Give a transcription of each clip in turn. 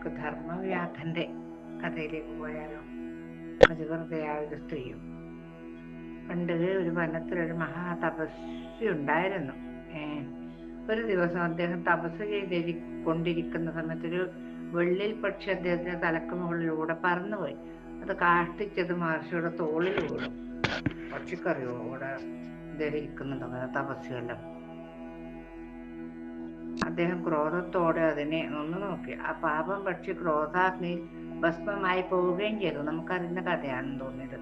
നമുക്ക് ധർമ്മവ്യാധന്റെ കഥയിലേക്ക് പോയാലോ? അതിവൃതയായ ഒരു സ്ത്രീയും പണ്ട് ഒരു വനത്തിലൊരു മഹാ തപസ്വി ഉണ്ടായിരുന്നു. ഒരു ദിവസം അദ്ദേഹം തപസ് ചെയ്തിരി കൊണ്ടിരിക്കുന്ന സമയത്ത് ഒരു വെള്ളിൽ പക്ഷി അദ്ദേഹത്തിന്റെ തലക്ക് മുകളിലൂടെ പറന്നുപോയി. അത് കാഷ്ടിച്ചത് മഹർഷിയുടെ തോളിൽ വീണു. പക്ഷിക്കറിയോ അവിടെ ഇരിക്കുന്നുണ്ടോ? തപസ്സുകളിലും അദ്ദേഹം ക്രോധത്തോടെ അതിനെ ഒന്ന് നോക്കി. ആ പാപം പക്ഷി ക്രോധാഗ്നിയിൽ ഭസ്മമായി പോവുകയും ചെയ്തു. നമുക്കറിയുന്ന കഥയാണെന്ന് തോന്നിയത്.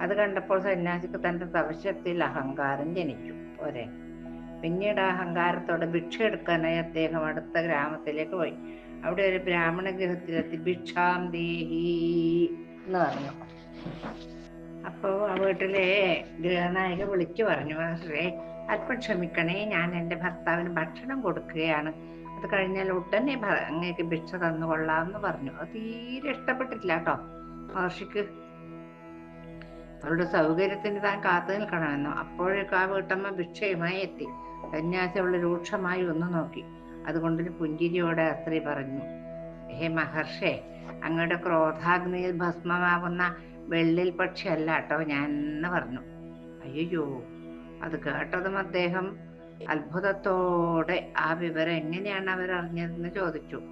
അത് കണ്ടപ്പോൾ സന്യാസിക്ക് തന്റെ തപശക്തിയിൽ അഹങ്കാരം ജനിച്ചു. പോരെ. പിന്നീട് ആ അഹങ്കാരത്തോടെ ഭിക്ഷ എടുക്കാനായി അദ്ദേഹം അടുത്ത ഗ്രാമത്തിലേക്ക് പോയി. അവിടെ ഒരു ബ്രാഹ്മണ ഗൃഹത്തിലെത്തി. ഭിക്ഷാം ദേഹി എന്ന് പറഞ്ഞു. അപ്പോ ആ വീട്ടിലെ ഗൃഹനായിക വിളിച്ചു പറഞ്ഞു മാസ്റ്ററെ അല്പം ക്ഷമിക്കണേ ഞാൻ എന്റെ ഭർത്താവിന് ഭക്ഷണം കൊടുക്കുകയാണ്. അത് കഴിഞ്ഞാൽ ഉടനെ അങ്ങേക്ക് ഭിക്ഷ തന്നു കൊള്ളാമെന്ന് പറഞ്ഞു. അത് തീരെ ഇഷ്ടപ്പെട്ടിട്ടില്ല കേട്ടോ മഹർഷിക്ക്. അവളുടെ സൗകര്യത്തിന് താൻ കാത്തു നിൽക്കണമെന്നോ. അപ്പോഴേക്കും ആ വീട്ടമ്മ ഭിക്ഷയുമായി എത്തി. സന്യാസി അവളെ രൂക്ഷമായി ഒന്ന് നോക്കി. അതുകൊണ്ടൊരു പുഞ്ചിരിയോടെ ആ പറഞ്ഞു ഹേ മഹർഷേ അങ്ങയുടെ ക്രോധാഗ്നിയിൽ ഭസ്മമാകുന്ന വെള്ളിൽ പക്ഷിയല്ല കേട്ടോ ഞാൻ എന്ന് പറഞ്ഞു. അയ്യോ അത് കേട്ടതും അദ്ദേഹം അത്ഭുതത്തോടെ ആ വിവരം എങ്ങനെയാണ് അവർ അറിഞ്ഞതെന്ന് ചോദിച്ചു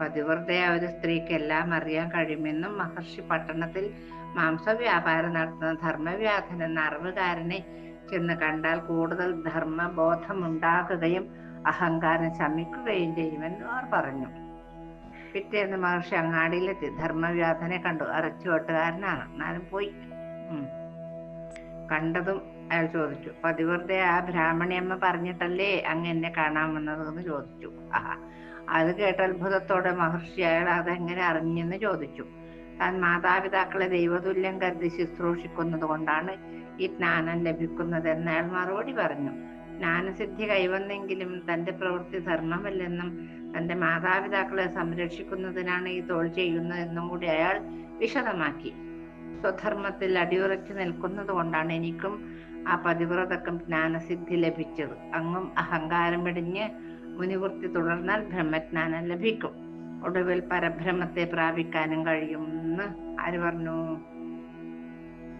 പതിവ്രതയായ ഒരു സ്ത്രീക്ക് എല്ലാം അറിയാൻ കഴിയുമെന്നും മഹർഷി പട്ടണത്തിൽ മാംസവ്യാപാരം നടത്തുന്ന ധർമ്മവ്യാധൻ എന്ന അറിവുകാരനെ ചെന്ന് കണ്ടാൽ കൂടുതൽ ധർമ്മബോധമുണ്ടാകുകയും അഹങ്കാരം ശമിക്കുകയും ചെയ്യുമെന്ന് അവർ പറഞ്ഞു. പിറ്റേന്ന് മഹർഷി അങ്ങാടിയിലെത്തി. ധർമ്മവ്യാധനെ കണ്ടു. അരച്ചുവെട്ടുകാരനാണ് എന്നാലും പോയി. കണ്ടതും അയാൾ ചോദിച്ചു പതിവ്രത ആ ബ്രാഹ്മണിയമ്മ പറഞ്ഞിട്ടല്ലേ അങ്ങ് എന്നെ കാണാൻ വന്നതെന്ന് ചോദിച്ചു? ആഹാ അത് കേട്ട അത്ഭുതത്തോടെ മഹർഷി അയാൾ അതെങ്ങനെ അറിഞ്ഞെന്ന് ചോദിച്ചു. താൻ മാതാപിതാക്കളെ ദൈവതുല്യം കരുതി ശുശ്രൂഷിക്കുന്നത് കൊണ്ടാണ് ഈ ജ്ഞാനം ലഭിക്കുന്നതെന്ന് അയാൾ മറുപടി പറഞ്ഞു. ജ്ഞാനസിദ്ധി കൈവന്നെങ്കിലും തന്റെ പ്രവൃത്തി ധർമ്മമല്ലെന്നും തന്റെ മാതാപിതാക്കളെ സംരക്ഷിക്കുന്നതിനാണ് ഈ തോൾ ചെയ്യുന്നതെന്നും കൂടി അയാൾ വിശദമാക്കി. സ്വധർമ്മത്തിൽ അടിയുറച്ചു നിൽക്കുന്നത് കൊണ്ടാണ് എനിക്കും ആ പതിവ്രതക്കും ജ്ഞാനസിദ്ധി ലഭിച്ചത്. അങ്ങും അഹങ്കാരം വെടിഞ്ഞ് മുനിവൃത്തി തുടർന്നാൽ ബ്രഹ്മജ്ഞാനം ലഭിക്കും. ഒടുവിൽ പരബ്രഹ്മത്തെ പ്രാപിക്കാനും കഴിയും എന്ന് ആര് പറഞ്ഞു?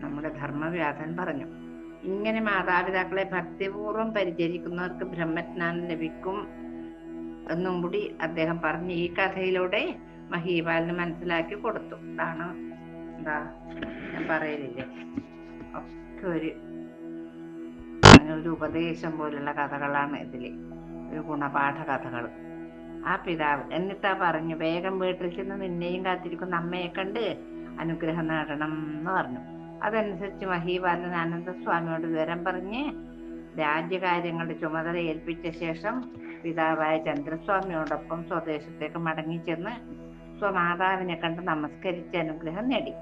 നമ്മുടെ ധർമ്മവ്യാധൻ പറഞ്ഞു. ഇങ്ങനെ മാതാപിതാക്കളെ ഭക്തിപൂർവം പരിചരിക്കുന്നവർക്ക് ബ്രഹ്മജ്ഞാനം ലഭിക്കും എന്നും കൂടി അദ്ദേഹം പറഞ്ഞ്. ഈ കഥയിലൂടെ മഹീപാലിന് മനസ്സിലാക്കി കൊടുത്തു. അതാണ് എന്താ ഞാൻ പറയലില്ലേ? ഒക്കെ ഒരു ഒരു ഉപദേശം പോലുള്ള കഥകളാണ് ഇതിൽ ഒരു ഗുണപാഠ കഥകൾ ആ പിതാവ് എന്നിട്ടാ പറഞ്ഞു വേഗം വീട്ടിൽ ചെന്ന് നിന്നെയും കാത്തിരിക്കുന്ന അമ്മയെ കണ്ട് അനുഗ്രഹം നേടണം എന്ന് പറഞ്ഞു. അതനുസരിച്ച് മഹീബാലൻ ആനന്ദസ്വാമിയോട് വിവരം പറഞ്ഞ് രാജ്യകാര്യങ്ങളുടെ ചുമതല ഏൽപ്പിച്ച ശേഷം പിതാവായ ചന്ദ്രസ്വാമിയോടൊപ്പം സ്വദേശത്തേക്ക് മടങ്ങിച്ചെന്ന് സ്വമാതാവിനെ കണ്ട് നമസ്കരിച്ച് അനുഗ്രഹം നേടി.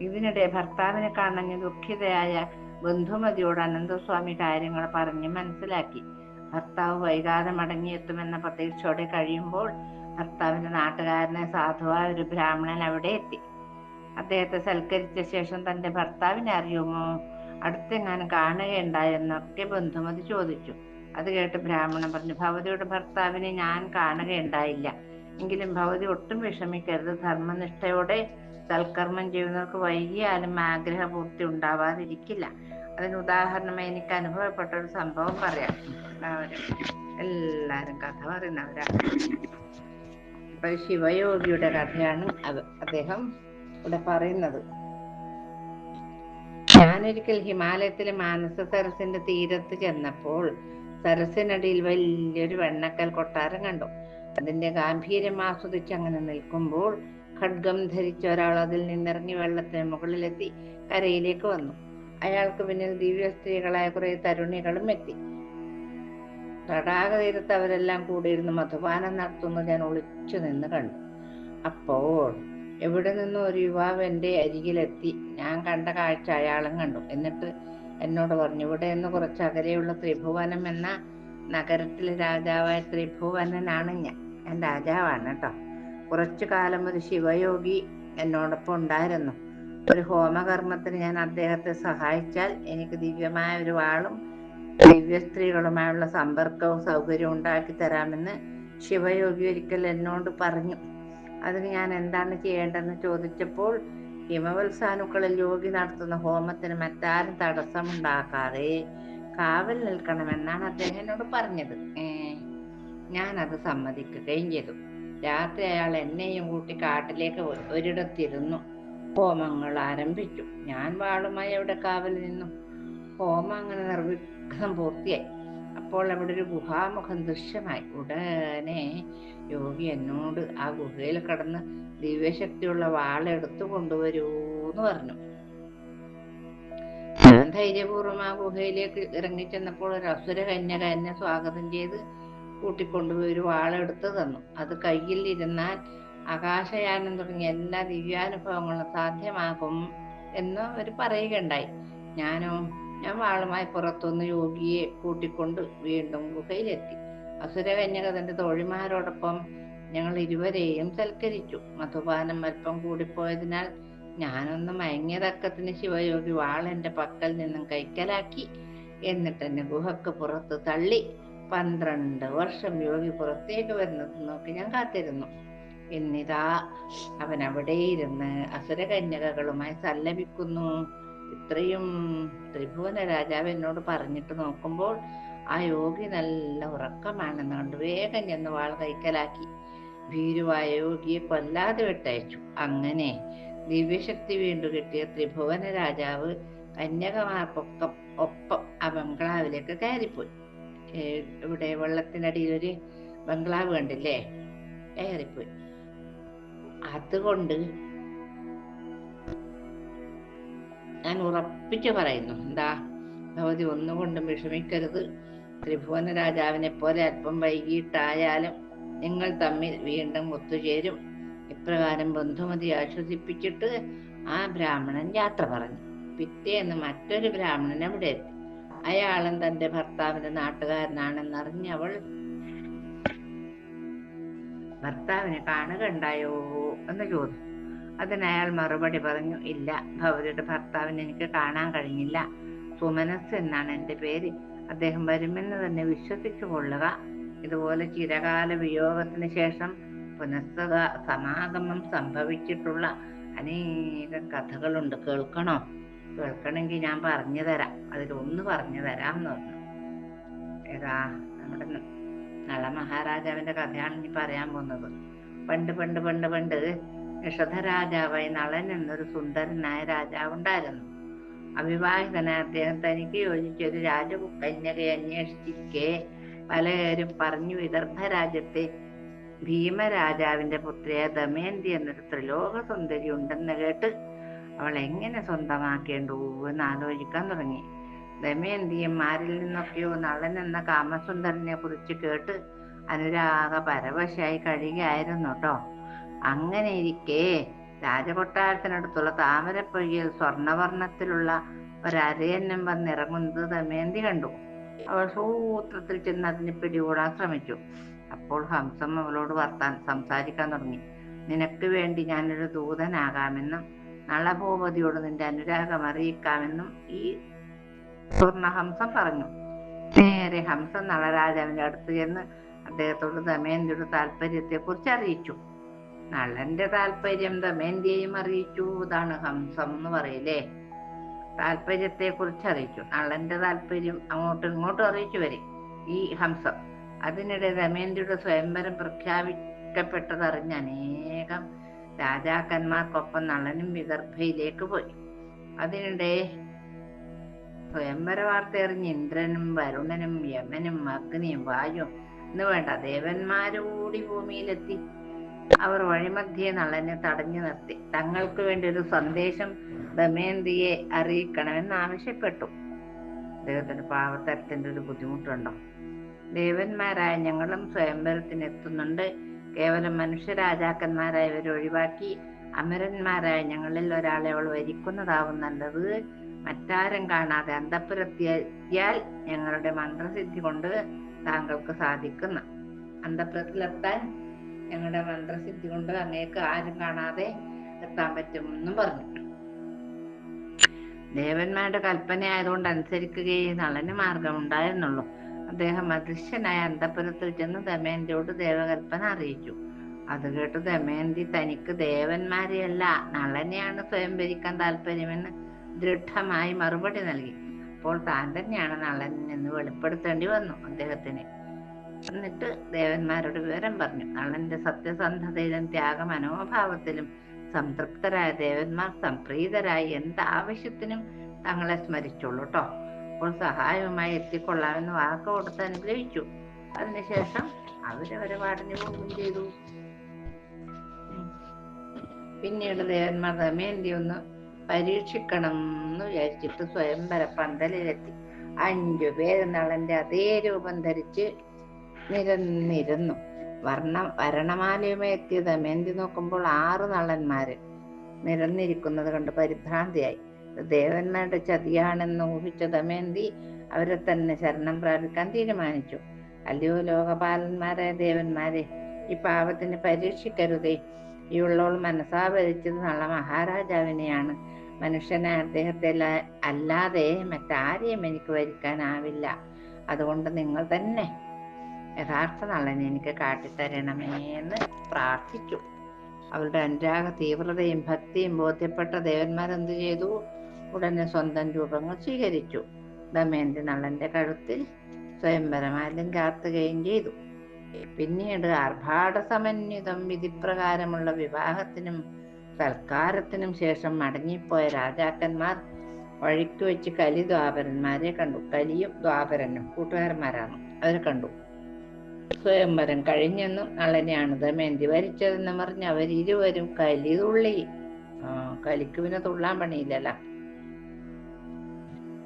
ഇതിനിടെ ഭർത്താവിനെ കാണഞ്ഞ് ദുഃഖിതയായ ബന്ധുമതിയോട് അനന്തസ്വാമി കാര്യങ്ങൾ പറഞ്ഞ് മനസ്സിലാക്കി. ഭർത്താവ് വൈകാതെ മടങ്ങിയെത്തുമെന്ന പ്രതീക്ഷയോടെ കഴിയുമ്പോൾ ഭർത്താവിന്റെ നാട്ടുകാരനെ സാധുവായ ഒരു ബ്രാഹ്മണൻ അവിടെ എത്തി. അദ്ദേഹത്തെ സൽക്കരിച്ച ശേഷം തന്റെ ഭർത്താവിനെ അറിയുമോ? അടുത്തെങ്ങാനും കാണുകയുണ്ടായെന്നൊക്കെ ബന്ധുമതി ചോദിച്ചു. അത് കേട്ട് ബ്രാഹ്മണൻ പറഞ്ഞു ഭവതിയുടെ ഭർത്താവിനെ ഞാൻ കാണുകയുണ്ടായില്ല. എങ്കിലും ഭവതി ഒട്ടും വിഷമിക്കരുത്. ധർമ്മനിഷ്ഠയോടെ സൽക്കർമ്മം ചെയ്യുന്നവർക്ക് വൈകിയാലും ആഗ്രഹപൂർത്തി ഉണ്ടാവാതിരിക്കില്ല. അതിന് ഉദാഹരണമായി എനിക്ക് അനുഭവപ്പെട്ട ഒരു സംഭവം പറയാം. എല്ലാവരും കഥ പറയുന്നവരാണ് ഇപ്പൊ ശിവയോഗിയുടെ കഥയാണ് അത് അദ്ദേഹം ഇവിടെ പറയുന്നത്. ഞാനൊരിക്കൽ ഹിമാലയത്തിലെ മാനസ സരസിന്റെ തീരത്ത് ചെന്നപ്പോൾ സരസിനടിയിൽ വലിയൊരു വെണ്ണക്കൽ കൊട്ടാരം കണ്ടു. അതിന്റെ ഗാംഭീര്യം ആസ്വദിച്ച് അങ്ങനെ നിൽക്കുമ്പോൾ ഖഡ്ഗം ധരിച്ച ഒരാൾ അതിൽ നിന്നിറങ്ങി വെള്ളത്തിന് മുകളിലെത്തി കരയിലേക്ക് വന്നു. അയാൾക്ക് പിന്നിൽ ദിവ്യ സ്ത്രീകളായ കുറെ തരുണികളും എത്തി. തടാക തീരത്ത് അവരെല്ലാം കൂടിയിരുന്ന് മധുപാനം നടത്തുന്നത് ഞാൻ ഒളിച്ചു നിന്ന് കണ്ടു. അപ്പോൾ എവിടെ നിന്നും ഒരു യുവാവ് എന്റെ അരികിലെത്തി. ഞാൻ കണ്ട കാഴ്ച അയാളും കണ്ടു. എന്നിട്ട് എന്നോട് പറഞ്ഞു ഇവിടെ നിന്ന് കുറച്ച് അകലെയുള്ള ത്രിഭുവനം എന്ന നഗരത്തിലെ രാജാവായ ത്രിഭുവനനാണ് ഞാൻ. ഞാൻ രാജാവാണ് കേട്ടോ. കുറച്ചു കാലം ഒരു ശിവയോഗി എന്നോടൊപ്പം ഉണ്ടായിരുന്നു. ഒരു ഹോമകർമ്മത്തിന് ഞാൻ അദ്ദേഹത്തെ സഹായിച്ചാൽ എനിക്ക് ദിവ്യമായ ഒരു വാളും ദിവ്യ സ്ത്രീകളുമായുള്ള സമ്പർക്കവും സൗകര്യവും ഉണ്ടാക്കി തരാമെന്ന് ശിവയോഗി ഒരിക്കൽ എന്നോട് പറഞ്ഞു. അതിന് ഞാൻ എന്താണ് ചെയ്യേണ്ടതെന്ന് ചോദിച്ചപ്പോൾ ഹിമവത്സാനുക്കളിൽ യോഗി നടത്തുന്ന ഹോമത്തിന് മറ്റാരും തടസ്സമുണ്ടാക്കാതെ കാവൽ നിൽക്കണമെന്നാണ് അദ്ദേഹം എന്നോട് പറഞ്ഞത്. ഞാൻ അത് സമ്മതിക്കുകയും ചെയ്തു. രാത്രി അയാൾ എന്നെയും കൂട്ടി കാട്ടിലേക്ക് ഒരിടത്തിരുന്നു. ഹോമങ്ങൾ ആരംഭിച്ചു. ഞാൻ വാളുമായി അവിടെ കാവൽ നിന്നു. ഹോമം അങ്ങനെ നിർവിഘ്നം പൂർത്തിയായി. അപ്പോൾ അവിടെ ഒരു ഗുഹാമുഖം ദൃശ്യമായി. ഉടനെ യോഗി എന്നോട് ആ ഗുഹയിൽ കടന്ന് ദിവ്യശക്തിയുള്ള വാളെടുത്തു കൊണ്ടുവരൂ എന്ന് പറഞ്ഞു. ഞാൻ ധൈര്യപൂർവം ആ ഗുഹയിലേക്ക് ഇറങ്ങിച്ചെന്നപ്പോൾ ഒരു അസുര കന്യക എന്നെ സ്വാഗതം ചെയ്ത് കൂട്ടിക്കൊണ്ടുപോയി ഒരു വാളെടുത്ത് തന്നു. അത് കയ്യിൽ ഇരുന്നാൽ ആകാശയാനം തുടങ്ങിയ എല്ലാ ദിവ്യാനുഭവങ്ങളും സാധ്യമാകും എന്ന് അവർ പറയുകയുണ്ടായി. ഞാനോ ഞാൻ വാളുമായി പുറത്തുനിന്ന് യോഗിയെ കൂട്ടിക്കൊണ്ട് വീണ്ടും ഗുഹയിലെത്തി. അസുരകന്യകതന്റെ തോഴിമാരോടൊപ്പം ഞങ്ങൾ ഇരുവരെയും സൽക്കരിച്ചു. മധുപാനം അല്പം കൂടിപ്പോയതിനാൽ ഞാനൊന്ന് മയങ്ങിയ തക്കത്തിന് ശിവയോഗി വാളെന്റെ പക്കൽ നിന്നും കൈക്കലാക്കി. എന്നിട്ട് എന്നെ ഗുഹക്ക് പുറത്ത് തള്ളി. പന്ത്രണ്ട് വർഷം യോഗി പുറത്തേക്ക് വരുന്നത് നോക്കി ഞാൻ കാത്തിരുന്നു. എന്നിതാ അവൻ അവിടെ ഇരുന്ന് അസുരകന്യകകളുമായി സല്ലപിക്കുന്നു. ഇത്രയും ത്രിഭുവന രാജാവ് എന്നോട് പറഞ്ഞിട്ട് നോക്കുമ്പോൾ ആ യോഗി നല്ല ഉറക്കമാണെന്ന് കണ്ട്. വേഗം ചെന്ന് വാൾ കൈക്കലാക്കി. ഭീരുവായ യോഗിയെ കൊല്ലാതെ വിട്ടയച്ചു. അങ്ങനെ ദിവ്യശക്തി വീണ്ടു കിട്ടിയ ത്രിഭുവന രാജാവ് കന്യകമാർക്കൊപ്പം ഒപ്പം ആ ബംഗ്ലാവിലേക്ക് കയറിപ്പോയി. ഇവിടെ വെള്ളത്തിനടിയിൽ ഒരു ബംഗ്ലാവ് കണ്ടില്ലേ? കയറിപ്പോയി അതുകൊണ്ട് ഞാൻ ഉറപ്പിച്ചു പറയുന്നു. എന്താ? ഭഗവതി ഒന്നുകൊണ്ടും വിഷമിക്കരുത്. ത്രിഭുവന രാജാവിനെ പോലെ അല്പം വൈകിട്ടായാലും നിങ്ങൾ തമ്മിൽ വീണ്ടും ഒത്തുചേരും. ഇപ്രകാരം ബന്ധുമതി ആശ്വസിപ്പിച്ചിട്ട് ആ ബ്രാഹ്മണൻ യാത്ര പറഞ്ഞു. പിറ്റേന്ന് മറ്റൊരു ബ്രാഹ്മണൻ അവിടെ എത്തി. അയാളും തന്റെ ഭർത്താവിന്റെ നാട്ടുകാരനാണെന്നറിഞ്ഞ് അവൾ ഭർത്താവിനെ കാണുകയുണ്ടായോ എന്ന് ചോദിച്ചു. അതിന് അയാൾ മറുപടി പറഞ്ഞു ഇല്ല ഭവതിയുടെ ഭർത്താവിനെ എനിക്ക് കാണാൻ കഴിഞ്ഞില്ല. സുമനസ് എന്നാണ് എന്റെ പേര്. അദ്ദേഹം വരുമെന്ന് തന്നെ വിശ്വസിച്ചു കൊള്ളുക. ഇതുപോലെ ചിരകാല വിയോഗത്തിന് ശേഷം പുനഃസക സമാഗമം സംഭവിച്ചിട്ടുള്ള അനേകം കഥകളുണ്ട്. കേൾക്കണോ? കേൾക്കണമെങ്കിൽ ഞാൻ പറഞ്ഞു തരാം. അതിലൊന്ന് പറഞ്ഞു തരാം എന്ന് പറഞ്ഞു. ഏതാ? നമ്മുടെ നള മഹാരാജാവിന്റെ കഥയാണ് ഇനി പറയാൻ പോകുന്നത്. പണ്ട് പണ്ട് പണ്ട് പണ്ട് നിഷധ രാജാവായി നളൻ എന്നൊരു സുന്ദരനായ രാജാവ് ഉണ്ടായിരുന്നു. അവിവാഹിതനായ അദ്ദേഹം തനിക്ക് യോജിച്ച ഒരു രാജകന്യകയെ അന്വേഷിച്ചിരിക്കെ പലരും പറഞ്ഞു വിദർഭ രാജ്യത്തെ ഭീമരാജാവിന്റെ പുത്രിയായ ദമയന്തി എന്നൊരു ത്രിലോക സുന്ദരി ഉണ്ടെന്ന് കേട്ട് അവൾ എങ്ങനെ സ്വന്തമാക്കേണ്ടു എന്ന് ആലോചിക്കാൻ തുടങ്ങി. ദമയന്തിയും ആരിൽ നിന്നൊക്കെയോ നളൻ എന്ന കാമസുന്ദരനെ കുറിച്ച് കേട്ട് അനുരാഗ പരവശയായി കഴിയുകയായിരുന്നു കേട്ടോ. അങ്ങനെ ഇരിക്കെ രാജകൊട്ടാരത്തിനടുത്തുള്ള താമരപ്പൊയ്യിൽ സ്വർണവർണത്തിലുള്ള ഒരരയന്നം വന്നിറങ്ങുന്നത് ദമയന്തി കണ്ടു. അവൾ സൂത്രത്തിൽ ചെന്ന് അതിനെ പിടികൂടാൻ ശ്രമിച്ചു. അപ്പോൾ ഹംസം അവളോട് വർത്താൻ സംസാരിക്കാൻ തുടങ്ങി. നിനക്ക് വേണ്ടി ഞാനൊരു ദൂതനാകാമെന്നും നളഭൂപതിയോട് നിന്റെ അനുരാഗം അറിയിക്കാമെന്നും ഈ സ്വർണഹംസം പറഞ്ഞു. നേരെ ഹംസം നളരാജാവിന്റെ അടുത്ത് ചെന്ന് അദ്ദേഹത്തോട് ദമയന്തിയുടെ താല്പര്യത്തെ കുറിച്ച് അറിയിച്ചു. നളന്റെ താല്പര്യം ദമയന്തിയെയും അറിയിച്ചു. ഇതാണ് ഹംസം എന്ന് പറയില്ലേ? താല്പര്യത്തെ കുറിച്ച് അറിയിച്ചു. നളന്റെ താല്പര്യം അങ്ങോട്ടും ഇങ്ങോട്ടും അറിയിച്ചു വരെ ഈ ഹംസം. അതിനിടെ ദമയന്തിയുടെ സ്വയംവരം പ്രഖ്യാപിക്കപ്പെട്ടതറിഞ്ഞ അനേകം രാജാക്കന്മാർക്കൊപ്പം നളനും വിദർഭയിലേക്ക് പോയി. അതിനിടെ സ്വയംവര വാർത്ത എറിഞ്ഞ് ഇന്ദ്രനും വരുണനും യമനും അഗ്നിയും വായുവും എന്ന് വേണ്ട ദേവന്മാരോടി ഭൂമിയിലെത്തി. അവർ വഴിമധ്യേ നളനെ തടഞ്ഞു നിർത്തി. തങ്ങൾക്ക് വേണ്ടി ഒരു സന്ദേശം ദമയന്തിയെ അറിയിക്കണമെന്ന് ആവശ്യപ്പെട്ടു. അദ്ദേഹത്തിന് പാവത്തരത്തിന്റെ ഒരു ബുദ്ധിമുട്ടുണ്ടോ? ദേവന്മാരായ ഞങ്ങളും സ്വയംവരത്തിന് എത്തുന്നുണ്ട് കേവലം മനുഷ്യരാജാക്കന്മാരായവരെ ഒഴിവാക്കി അമരന്മാരായ ഞങ്ങളിൽ ഒരാളെ അവൾ വരിക്കുന്നതാവും നല്ലത്. മറ്റാരും കാണാതെ അന്തപ്പുരത്തിയാൽ ഞങ്ങളുടെ മന്ത്രസിദ്ധി കൊണ്ട് താങ്കൾക്ക് സാധിക്കുന്ന. അന്തപുരത്തിലെത്താൻ ഞങ്ങളുടെ മന്ത്രസിദ്ധി കൊണ്ട് അങ്ങേക്ക് ആരും കാണാതെ എത്താൻ പറ്റുമെന്നും പറഞ്ഞു. ദേവന്മാരുടെ കൽപ്പന ആയതുകൊണ്ട് അനുസരിക്കുകയും നളന് മാർഗമുണ്ടായിരുന്നുള്ളൂ. അദ്ദേഹം അദൃശ്യനായ അന്തപുരത്തിൽ ചെന്ന് ദമയന്തിയോട് ദേവകൽപ്പന അറിയിച്ചു. അത് കേട്ട് ദമയന്തി തനിക്ക് ദേവന്മാരെയല്ല നളനെയാണ് സ്വയം ഭരിക്കാൻ താല്പര്യമെന്ന് ദൃഢമായി മറുപടി നൽകി. അപ്പോൾ താൻ തന്നെയാണ് നളൻ എന്ന് വെളിപ്പെടുത്തേണ്ടി വന്നു അദ്ദേഹത്തിന്. എന്നിട്ട് ദേവന്മാരോട് വിവരം പറഞ്ഞു. നളന്റെ സത്യസന്ധതയിലും ത്യാഗ മനോഭാവത്തിലും സംതൃപ്തരായ ദേവന്മാർ സംപ്രീതരായി. എന്താവശ്യത്തിനും തങ്ങളെ സ്മരിച്ചുള്ളൂ കേട്ടോ അപ്പോൾ സഹായവുമായി എത്തിക്കൊള്ളാമെന്ന് വാക്ക് കൊടുത്ത് അനുഗ്രഹിച്ചു. അതിനുശേഷം അവരവരെ പാടിന് പോവുകയും ചെയ്തു. പിന്നീട് ദേവന്മാർ ദമയന്തി ഒന്ന് പരീക്ഷിക്കണം എന്ന് വിചാരിച്ചിട്ട് സ്വയംവര പന്തലിലെത്തി. അഞ്ചു പേര് നളന്റെ അതേ രൂപം ധരിച്ച് നിരന്നിരുന്നു. വർണ വരണമാലയുമായി എത്തിയ ദമയന്തി നോക്കുമ്പോൾ ആറ് നളന്മാര് നിരന്നിരിക്കുന്നത് കണ്ട് പരിഭ്രാന്തിയായി. ദേവന്മാരുടെ ചതിയാണെന്ന് ഊഹിച്ച ദമയന്തി അവരെ തന്നെ ശരണം പ്രാപിക്കാൻ തീരുമാനിച്ചു. അല്ലയോ ലോകപാലന്മാരായ ദേവന്മാരെ ഈ പാപത്തിന് പരീക്ഷിക്കരുതേ. ഈ ഉള്ളവൾ മനസ്സാ ഭരിച്ചത് നല്ല മഹാരാജാവിനെയാണ്. മനുഷ്യനെ അദ്ദേഹത്തെ അല്ലാതെ മറ്റാരെയും എനിക്ക് വരിക്കാനാവില്ല അതുകൊണ്ട് നിങ്ങൾ തന്നെ യഥാർത്ഥ നളനെ എനിക്ക് കാട്ടിത്തരണമേ എന്ന് പ്രാർത്ഥിച്ചു. അവരുടെ അനുരാഗ തീവ്രതയും ഭക്തിയും ബോധ്യപ്പെട്ട ദേവന്മാരെന്ത് ചെയ്തു? ഉടനെ സ്വന്തം രൂപങ്ങൾ സ്വീകരിച്ചു. ദമയന്തി നളന്റെ കഴുത്തിൽ സ്വയംവരമാലും ചാർത്തുകയും ചെയ്തു. പിന്നീട് ആർഭാട സമന്വിതം വിധിപ്രകാരമുള്ള വിവാഹത്തിനും സൽക്കാരത്തിനും ശേഷം മടങ്ങിപ്പോയ രാജാക്കന്മാർ വഴിക്ക് വെച്ച് കലി ദ്വാപരന്മാരെ കണ്ടു. കലിയും ദ്വാപരനും കൂട്ടുകാരന്മാരാണ്. അവരെ കണ്ടു. സ്വയംവരം കഴിഞ്ഞെന്നും നളനെയാണ് ദമയന്തി വരിച്ചതെന്നും പറഞ്ഞ് അവരിരുവരും കലി തുള്ളി. ആ കലിക്ക് പിന്നെ തുള്ളാൻ പണിയില്ലല്ലോ.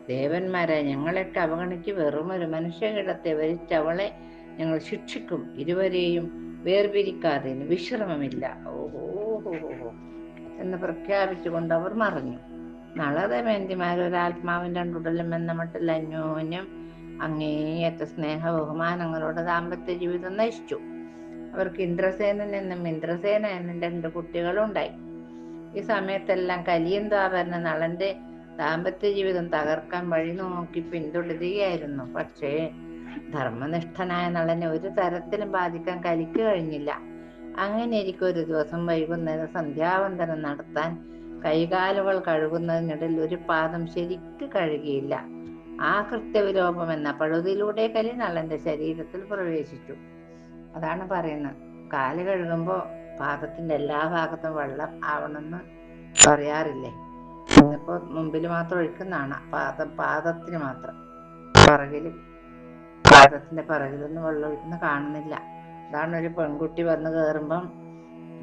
ദേവന്മാരെ ഞങ്ങളെയൊക്കെ അവഗണിച്ച് വെറും ഒരു മനുഷ്യകിടത്തെ വരിച്ചവളെ ഞങ്ങൾ ശിക്ഷിക്കും. ഇരുവരെയും വേർപിരിക്കാതെ വിശ്രമമില്ല. ഓഹോ എന്ന് പ്രഖ്യാപിച്ചുകൊണ്ട് അവർ മറഞ്ഞു. നളതമേന്തിമാർ ഒരാത്മാവിൻ രണ്ടുടലും എന്ന മട്ടിൽ അന്യോന്യം അങ്ങേയറ്റ സ്നേഹ ബഹുമാനങ്ങളോട് ദാമ്പത്യ ജീവിതം നയിച്ചു. അവർക്ക് ഇന്ദ്രസേനൻ എന്നും ഇന്ദ്രസേന എന്നും രണ്ട് കുട്ടികളുണ്ടായി. ഈ സമയത്തെല്ലാം കലിയൻ ദ്വാപരന നളന്റെ ദാമ്പത്യ ജീവിതം തകർക്കാൻ വഴി നോക്കി പിന്തുടരുകയായിരുന്നു. പക്ഷേ ധർമ്മനിഷ്ഠനായ നളനെ ഒരു തരത്തിലും ബാധിക്കാൻ കലിക്ക് കഴിഞ്ഞില്ല. അങ്ങനെ ഇരിക്കും ഒരു ദിവസം വൈകുന്നേരം സന്ധ്യാവന്തനം നടത്താൻ കൈകാലുകൾ കഴുകുന്നതിനിടയിൽ ഒരു പാദം ശരിക്ക് കഴുകിയില്ല. ആ കൃത്യവിലോപം എന്ന പഴുതിലൂടെ കലി നളന്റെ ശരീരത്തിൽ പ്രവേശിച്ചു. അതാണ് പറയുന്നത്. കാൽ കഴുകുമ്പോ പാദത്തിന്റെ എല്ലാ ഭാഗത്തും വെള്ളം ആവണമെന്ന് പറയാറില്ലേ? ഇന്നിപ്പോ മുമ്പിൽ മാത്രം ഒഴിക്കുന്നതാണ്. പാദം പാദത്തിന് മാത്രം. പിറകിൽ. പാദത്തിന്റെ പിറകിലൊന്നും വെള്ളം ഒഴിക്കുന്ന കാണുന്നില്ല. അതാണ് ഒരു പെൺകുട്ടി വന്ന് കയറുമ്പം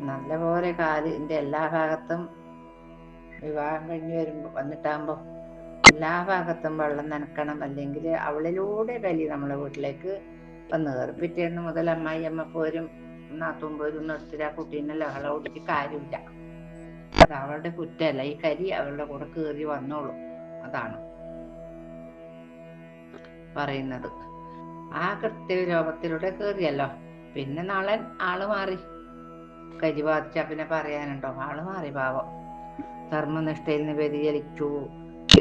നല്ലപോലെ കാലിന്റെ എല്ലാ ഭാഗത്തും വിവാഹം കഴിഞ്ഞ് വരുമ്പോ വന്നിട്ടാകുമ്പോ എല്ലാ ഭാഗത്തും വെള്ളം നനക്കണം. അല്ലെങ്കിൽ അവളിലൂടെ കലി നമ്മളെ വീട്ടിലേക്ക് വന്ന് കയറും പിറ്റേന്ന് മുതൽ അമ്മായി അമ്മ പോരും നാത്തും പോരും നിർത്തില്ല കുട്ടീനെ ലഹള ഓടിച്ച് കാര്യമില്ല. അത് അവളുടെ കുറ്റമല്ല. ഈ കരി അവളുടെ കൂടെ കയറി വന്നോളും. അതാണ് പറയുന്നത്. ആ കൃത്യവിലോപത്തിലൂടെ കയറിയല്ലോ പിന്നെ നാളെ ആൾ മാറി. കരി ബാധിച്ച പിന്നെ പറയാനുണ്ടോ? ആൾ മാറി പാവം. ധർമ്മനിഷ്ഠയിൽ നിന്ന് വ്യതിചലിച്ചു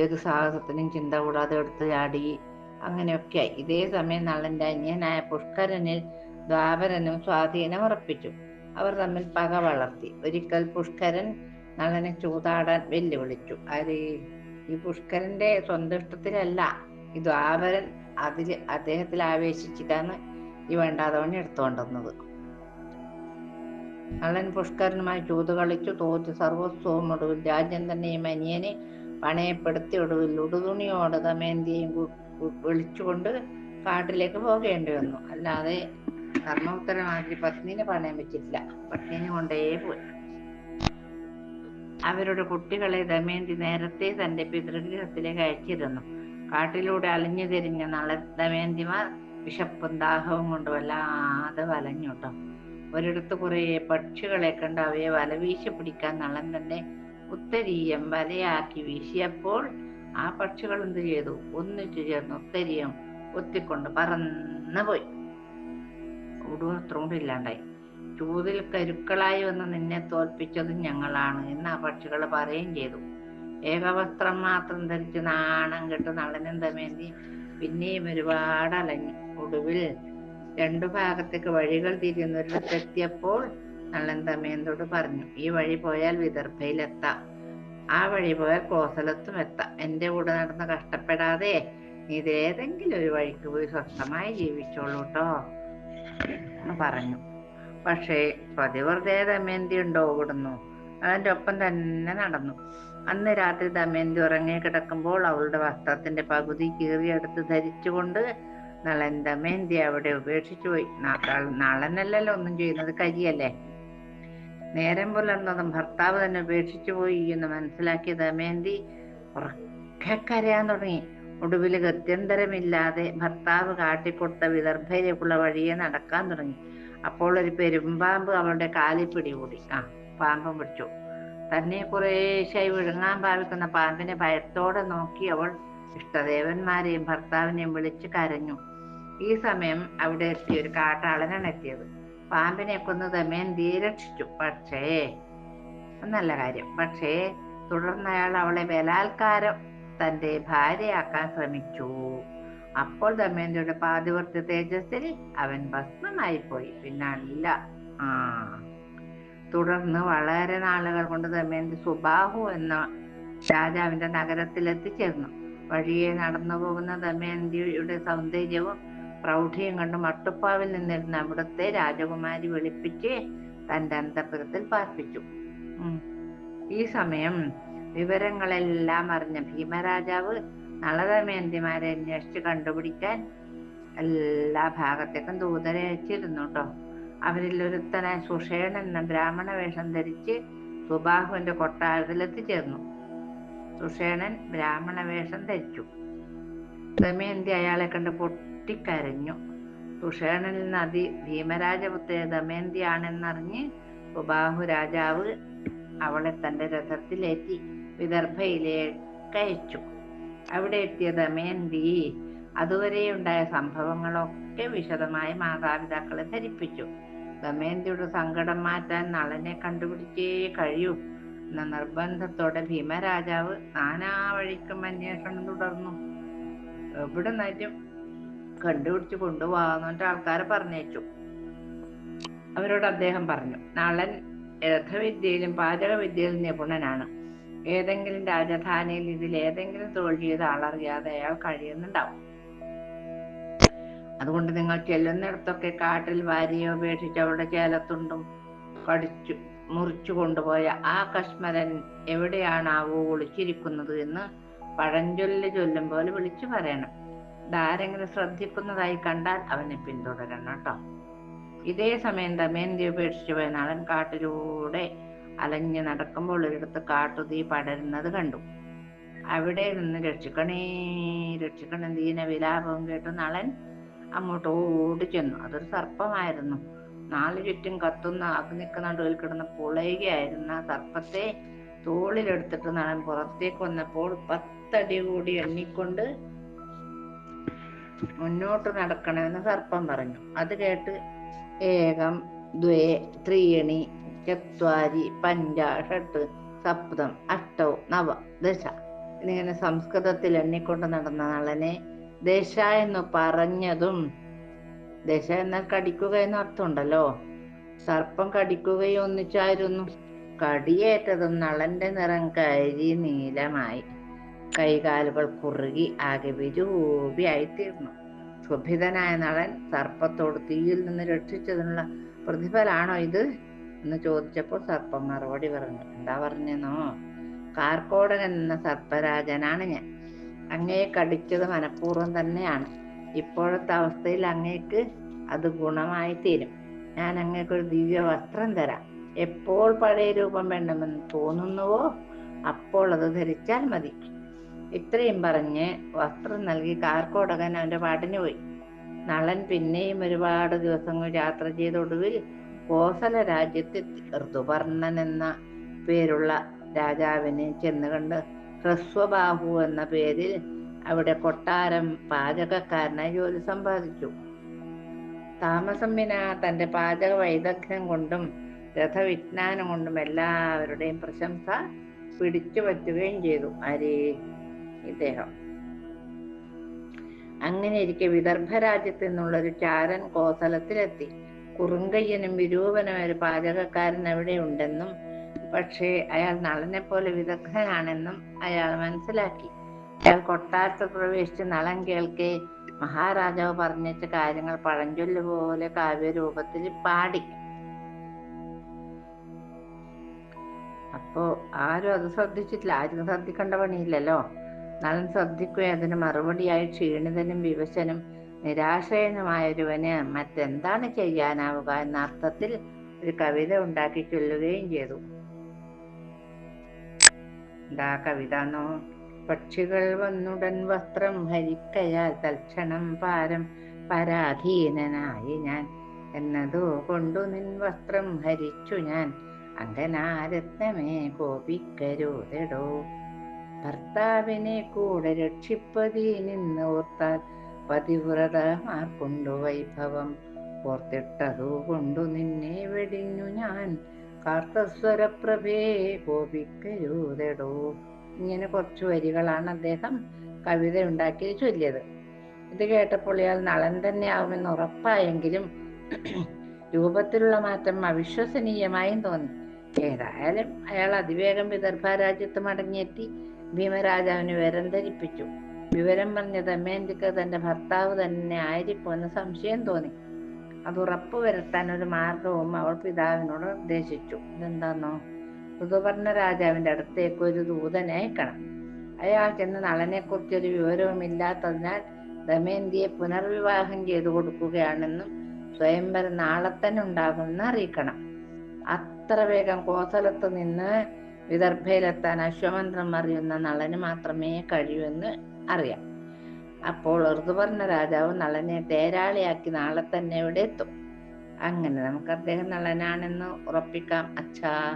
ഏത് സാഹസത്തിനും ചിന്ത കൂടാതെ എടുത്ത് ചാടി. അങ്ങനെയൊക്കെയായി. ഇതേ സമയം നളന്റെ അന്യനായ പുഷ്കരനിൽ ദ്വാപരനും സ്വാധീനം ഉറപ്പിച്ചു അവർ തമ്മിൽ പക വളർത്തി. ഒരിക്കൽ പുഷ്കരൻ നളനെ ചൂതാടാൻ വെല്ലുവിളിച്ചു. ആര് ഈ പുഷ്കരന്റെ സ്വന്തം ഇഷ്ടത്തിലല്ല ഈ ദ്വാപരൻ അതിൽ അദ്ദേഹത്തിൽ ആവേശിച്ചിട്ടാണ് ഈ വേണ്ടാതവണ് എടുത്തുകൊണ്ടുവന്നത്. നളൻ പുഷ്കരനുമായി ചൂത് കളിച്ചു തോറ്റ് സർവസ്വവും ഒടുവിൽ രാജ്യം തന്നെ ഈ മനിയനെ പണയപ്പെടുത്തി ഒടുവിൽ ഉടുതുണിയോട് കു- വിളിച്ചുകൊണ്ട് കാട്ടിലേക്ക് പോകേണ്ടി വന്നു. അല്ലാതെ കർമ്മോത്തരമാക്കി പത്നിനെ പണയം വെച്ചിട്ടില്ല. പത്നിനെ കൊണ്ടേ പോയി. അവരുടെ കുട്ടികളെ ദമയന്തി നേരത്തെ തന്റെ പിതൃഗൃഹത്തിലേക്ക് അയച്ചിരുന്നു. കാട്ടിലൂടെ അലഞ്ഞു തിരിഞ്ഞ നള ദമയന്തിമാർ വിശപ്പും ദാഹവും കൊണ്ട് വല്ലാതെ വലഞ്ഞു ഒരിടത്ത് കുറേ പക്ഷികളെ കണ്ട് അവയെ വല വീശി പിടിക്കാൻ നളൻ തന്നെ ഉത്തരീയം വലയാക്കി വീശിയപ്പോൾ ആ പക്ഷികൾ എന്ത് ചെയ്തു? ഒന്നിച്ചു ചേർന്ന് ഉത്തരീയം ഒത്തിക്കൊണ്ട് പറന്നു പോയി. ഇല്ലാണ്ടായി. ചൂതിൽ കരുക്കളായി വന്ന് നിന്നെ തോൽപ്പിച്ചത് ഞങ്ങളാണ് എന്ന് ആ പക്ഷികൾ പറയുകയും ചെയ്തു. ഏകവസ്ത്രം മാത്രം ധരിച്ച് നാണം കെട്ട് നളനും തമേന്തി പിന്നെയും ഒരുപാട് അലഞ്ഞു ഒടുവിൽ രണ്ടു ഭാഗത്തേക്ക് വഴികൾ തിരിയുന്നൊരിടത്തെത്തിയപ്പോൾ നളൻ തമേന്തോട് പറഞ്ഞു ഈ വഴി പോയാൽ വിദർഭയിലെത്താം. ആ വഴി പോയാൽ കോസലത്തും എത്താം. എന്റെ കൂടെ നടന്ന് കഷ്ടപ്പെടാതെ ഇതേതെങ്കിലും ഒരു വഴിക്ക് പോയി സ്വസ്ഥമായി ജീവിച്ചോളൂ കേട്ടോ എന്ന് പറഞ്ഞു. പക്ഷേ പതിവ്രതേ ദമയന്തി ഉണ്ടോ അതിന്റെ ഒപ്പം തന്നെ നടന്നു. അന്ന് രാത്രി ദമയന്തി ഉറങ്ങി കിടക്കുമ്പോൾ അവളുടെ വസ്ത്രത്തിന്റെ പകുതി കീറിയെടുത്ത് ധരിച്ചുകൊണ്ട് നളൻ ദമയന്തി അവിടെ ഉപേക്ഷിച്ചു പോയി. നളനല്ലല്ലോ ഒന്നും ചെയ്യുന്നത് കരിയല്ലേ നേരം പുലർന്നതും ഭർത്താവ് തന്നെ ഉപേക്ഷിച്ചു പോയി എന്ന് മനസ്സിലാക്കിയ ദമയന്തി ഉറക്കെ കരയാൻ തുടങ്ങി. ഒടുവിൽ ഗത്യന്തരമില്ലാതെ ഭർത്താവ് കാട്ടിക്കൊടുത്ത വിദർഭയിലേക്കുള്ള വഴിയെ നടക്കാൻ തുടങ്ങി. അപ്പോൾ ഒരു പെരുമ്പാമ്പ് അവളുടെ കാലിൽ പിടികൂടി. ആ പാമ്പം പിടിച്ചു. തന്നെ കുറേശ്ശായി വിഴുങ്ങാൻ ഭാവിക്കുന്ന പാമ്പിനെ ഭയത്തോടെ നോക്കി അവൾ ഇഷ്ടദേവന്മാരെയും ഭർത്താവിനെയും വിളിച്ചു കരഞ്ഞു. ഈ സമയം അവിടെ എത്തിയ ഒരു കാട്ടാളനാണ് എത്തിയത്. പാമ്പിനെ കൊന്ന് ദമയന്തി രക്ഷിച്ചു പക്ഷേ നല്ല കാര്യം. പക്ഷേ തുടർന്ന് അയാൾ അവളെ ബലാത്കാരം തന്റെ ഭാര്യയാക്കാൻ ശ്രമിച്ചു. അപ്പോൾ ദമയന്തിയുടെ പാതിവർത്ത് തേജസ്സിൽ അവൻ ഭസ്മമായി പോയി പിന്നല്ല ആ. തുടർന്ന് വളരെ നാളുകൾ കൊണ്ട് ദമയന്തി സുബാഹു എന്ന രാജാവിന്റെ നഗരത്തിൽ എത്തിച്ചേർന്നു വഴിയെ നടന്നു പോകുന്ന ദമയന്തിയുടെ സൗന്ദര്യവും പ്രൗഢിയും കണ്ട് മട്ടുപ്പാവിൽ നിന്നിരുന്ന അവിടുത്തെ രാജകുമാരി വെളുപ്പിച്ച് തന്റെ അന്തപുരത്തിൽ പാർപ്പിച്ചു. ഈ സമയം വിവരങ്ങളെല്ലാം അറിഞ്ഞ ഭീമരാജാവ് നളദമയന്തിമാരെ അന്വേഷിച്ച് കണ്ടുപിടിക്കാൻ എല്ലാ ഭാഗത്തേക്കും ദൂതരെ അയച്ചിരുന്നു കേട്ടോ അവരിൽ ഒരുത്തനെ സുഷേണൻ എന്ന ബ്രാഹ്മണ വേഷം ധരിച്ച് സുബാഹുവിന്റെ കൊട്ടാരത്തിൽ എത്തിച്ചേർന്നു സുഷേണൻ ബ്രാഹ്മണ വേഷം ധരിച്ചു. ദമയന്തി അയാളെ കണ്ട് പൊട്ടിക്കരഞ്ഞു. സുഷേണനിൽ നദി അതി ഭീമരാജപുത്ര ദമയന്തിയാണെന്നറിഞ്ഞ് സുബാഹു രാജാവ് അവളെ തന്റെ രഥത്തിലേറ്റി വിദർഭയിലേക്ക് അയച്ചു. അവിടെ എത്തിയ ദമയന്തി അതുവരെ ഉണ്ടായ സംഭവങ്ങളൊക്കെ വിശദമായി മാതാപിതാക്കളെ ധരിപ്പിച്ചു. ദമയന്തിയുടെ സങ്കടം മാറ്റാൻ നളനെ കണ്ടുപിടിച്ചേ കഴിയൂ. എന്ന നിർബന്ധത്തോടെ ഭീമരാജാവ് നാനാ വഴിക്കും അന്വേഷണം തുടർന്നു. എവിടെ നിന്നും കണ്ടുപിടിച്ച് കൊണ്ടുപോകാന്നിട്ട് ആൾക്കാരെ പറഞ്ഞേച്ചു അവരോട് അദ്ദേഹം പറഞ്ഞു നളൻ രഥവിദ്യയിലും പാചകവിദ്യയിലും നിപുണനാണ്. ഏതെങ്കിലും രാജധാനിയിൽ ഇതിൽ ഏതെങ്കിലും തൊഴിൽ ചെയ്ത ആളറിയാതെ അയാൾ കഴിയുന്നുണ്ടാവും. അതുകൊണ്ട് നിങ്ങൾ ചെല്ലുന്നിടത്തൊക്കെ കാട്ടിൽ വാരിയെ ഉപേക്ഷിച്ച് അവളുടെ ചേലത്തുണ്ടും കടിച്ചു മുറിച്ചു കൊണ്ടുപോയ ആ കശ്മരൻ എവിടെയാണാവോ ഒളിച്ചിരിക്കുന്നത് എന്ന് പഴഞ്ചൊല്ല് ചൊല്ലും പോലെ വിളിച്ചു പറയണം. ഇതാരെങ്കിലും ശ്രദ്ധിക്കുന്നതായി കണ്ടാൽ അവനെ പിന്തുടരണം കേട്ടോ. ഇതേ സമയം ദമയന്തി ഉപേക്ഷിച്ചു പോയ നാളൻ കാട്ടിലൂടെ അലഞ്ഞു നടക്കുമ്പോൾ ഒരിടത്ത് കാട്ടുതീ പടരുന്നത് കണ്ടു. അവിടെ നിന്ന് രക്ഷിക്കണേ രക്ഷിക്കണേ ദീന വിലാപവും കേട്ട് നളൻ അങ്ങോട്ട് ഓടി ചെന്നു. അതൊരു സർപ്പമായിരുന്നു. നാലു ചുറ്റും കത്തുന്ന അഗ്നിക്ക് നടുവിൽ കിടന്ന് പുളയുകയായിരുന്ന സർപ്പത്തെ തോളിലെടുത്തിട്ട് നളൻ പുറത്തേക്ക് വന്നപ്പോൾ പത്തടി കൂടി എണ്ണിക്കൊണ്ട് മുന്നോട്ട് നടക്കണമെന്ന് സർപ്പം പറഞ്ഞു. അത് കേട്ട് ഏകം ദ്വേ ത്രീയണി ചത്വാരി പഞ്ച ഷട്ട് സപ്തം അഷ്ടൗ നവ ദശ. എന്നിങ്ങനെ സംസ്കൃതത്തിൽ എണ്ണിക്കൊണ്ട് നടന്ന നളനെ ദശ എന്ന് പറഞ്ഞതും ദശ എന്നാൽ കടിക്കുക എന്ന അർത്ഥമുണ്ടല്ലോ. സർപ്പം കടിക്കുകയും ഒന്നിച്ചായിരുന്നു. കടിയേറ്റതും നളന്റെ നിറം കരി നീലമായി. കൈകാലുകൾ കുറുകി ആകെ വിരൂപിയായി തീർന്നു ക്ഷുഭിതനായ നളൻ സർപ്പത്തോട് തീയിൽ നിന്ന് രക്ഷിച്ചതിനുള്ള പ്രതിഫലാണോ ഇത്? എന്ന് ചോദിച്ചപ്പോൾ സർപ്പം മറുപടി പറഞ്ഞു. എന്താ പറഞ്ഞെന്നോ? കാർക്കോടൻ എന്ന സർപ്പരാജനാണ് ഞാൻ. അങ്ങയെ കടിച്ചത് മനഃപൂർവം തന്നെയാണ്. ഇപ്പോഴത്തെ അവസ്ഥയിൽ അങ്ങേക്ക് അത് ഗുണമായി തീരും. ഞാൻ അങ്ങേക്ക് ഒരു ദിവ്യ വസ്ത്രം തരാം. എപ്പോൾ പഴയ രൂപം വേണമെന്ന് തോന്നുന്നുവോ അപ്പോൾ അത് ധരിച്ചാൽ മതി. ഇത്രയും പറഞ്ഞ് വസ്ത്രം നൽകി കാർക്കോടകൻ അവന്റെ പാട്ടിന് പോയി. നളൻ പിന്നെയും ഒരുപാട് ദിവസങ്ങൾ യാത്ര ചെയ്തൊടുവിൽ കോസല രാജ്യത്തെ ഋതുപർണൻ എന്ന പേരുള്ള രാജാവിനെ ചെന്ന് കണ്ട് ഹ്രസ്വബാഹു എന്ന പേരിൽ അവിടെ കൊട്ടാരം പാചകക്കാരനായി ജോലി സമ്പാദിച്ചു. താമസം വിന തന്റെ പാചക വൈദഗ്ധ്യം കൊണ്ടും രഥവിജ്ഞാനം കൊണ്ടും എല്ലാവരുടെയും പ്രശംസ പിടിച്ചു പറ്റുകയും ചെയ്തു. ആരേ? ഇദ്ദേഹം. അങ്ങനെ ഇരിക്കെ വിദർഭ രാജ്യത്ത് നിന്നുള്ളൊരു ചാരൻ കോസലത്തിലെത്തി. കുറുങ്കയ്യനും വിരൂപനും ഒരു പാചകക്കാരൻ അവിടെ ഉണ്ടെന്നും പക്ഷേ അയാൾ നളനെ പോലെ വിദഗ്ധനാണെന്നും അയാൾ മനസ്സിലാക്കി. അയാൾ കൊട്ടാരത്തിൽ പ്രവേശിച്ച് നളൻ കേൾക്കെ മഹാരാജാവ് പറഞ്ഞിട്ട് കാര്യങ്ങൾ പഴഞ്ചൊല്ല് പോലെ കാവ്യരൂപത്തിൽ പാടി. അപ്പോ ആരും അത് ശ്രദ്ധിച്ചിട്ടില്ല. ആരും ശ്രദ്ധിക്കേണ്ട പണിയില്ലല്ലോ. നളൻ ശ്രദ്ധിക്കുകയും അതിന് മറുപടിയായി ക്ഷീണിതനും വിവശനും നിരാശയനുമായ ഒരുവന് മറ്റെന്താണ് ചെയ്യാനാവുക എന്ന അർത്ഥത്തിൽ ഒരു കവിത ഉണ്ടാക്കി ചൊല്ലുകയും ചെയ്തു. എന്താ കവിത എന്നോ. പക്ഷികൾ വന്നുടൻ വസ്ത്രം ഹരിക്കയാൽ തൽക്ഷണം പാരം പരാധീനനായി ഞാൻ. എന്നതോ കൊണ്ടു നിൻ വസ്ത്രം ഹരിച്ചു ഞാൻ. അങ്കനാരത്നമേ കോപിക്കരുതെടോ. ഭർത്താവിനെ കൂടെ രക്ഷിപ്പതി നിന്ന് ഓർത്താൽ പതിവ്രതമാർ വൈഭവം. ഓർത്തിട്ടതു കൊണ്ടു നിന്നെ വെടിഞ്ഞു ഞാൻ. കാർത്തസ്വരപ്രഭേ കോപിക്കരുതെടോ ഇങ്ങനെ കുറച്ച് വരികളാണ് അദ്ദേഹം കവിത ഉണ്ടാക്കി ചൊല്ലിയത്. ഇത് കേട്ടപ്പോൾ ഇയാൾ നളൻ തന്നെ ആവുമെന്ന് ഉറപ്പായെങ്കിലും രൂപത്തിലുള്ള മാറ്റം അവിശ്വസനീയമായും തോന്നി. ഏതായാലും അയാൾ അതിവേഗം വിദർഭ രാജ്യത്ത് മടങ്ങിയെത്തി. ഭീമരാജാവിന് വരം ധരിപ്പിച്ചു വിവരം പറഞ്ഞ ദമയന്തിക്ക് തന്റെ ഭർത്താവ് തന്നെ ആയിരിക്കുമെന്ന് സംശയം തോന്നി. അത് ഉറപ്പുവരുത്താൻ ഒരു മാർഗവും അവൾ പിതാവിനോട് നിർദ്ദേശിച്ചു. ഇതെന്താന്നോ? ഋതുപർണ രാജാവിന്റെ അടുത്തേക്ക് ഒരു ദൂതനെ അയക്കണം. അയാൾ ചെന്ന് നളനെ കുറിച്ചൊരു ഒരു വിവരവുമില്ലാത്തതിനാൽ ദമയന്തിയെ പുനർവിവാഹം ചെയ്തു കൊടുക്കുകയാണെന്നും സ്വയംവരം നാളെ തന്നെ ഉണ്ടാകുമെന്ന് അറിയിക്കണം. അത്ര വേഗം കോസലത്ത് നിന്ന് വിദർഭയിലെത്താൻ അശ്വമന്ത്രം അറിയുന്ന നളന് മാത്രമേ കഴിയൂ എന്ന് അറിയാം. അപ്പോൾ ഋതുപർണ രാജാവ് നളനെ തേരാളിയാക്കി നാളെ തന്നെ ഇവിടെ എത്തും. അങ്ങനെ നമുക്ക് അദ്ദേഹം നളനാണെന്ന് ഉറപ്പിക്കാം. അച്ഛാ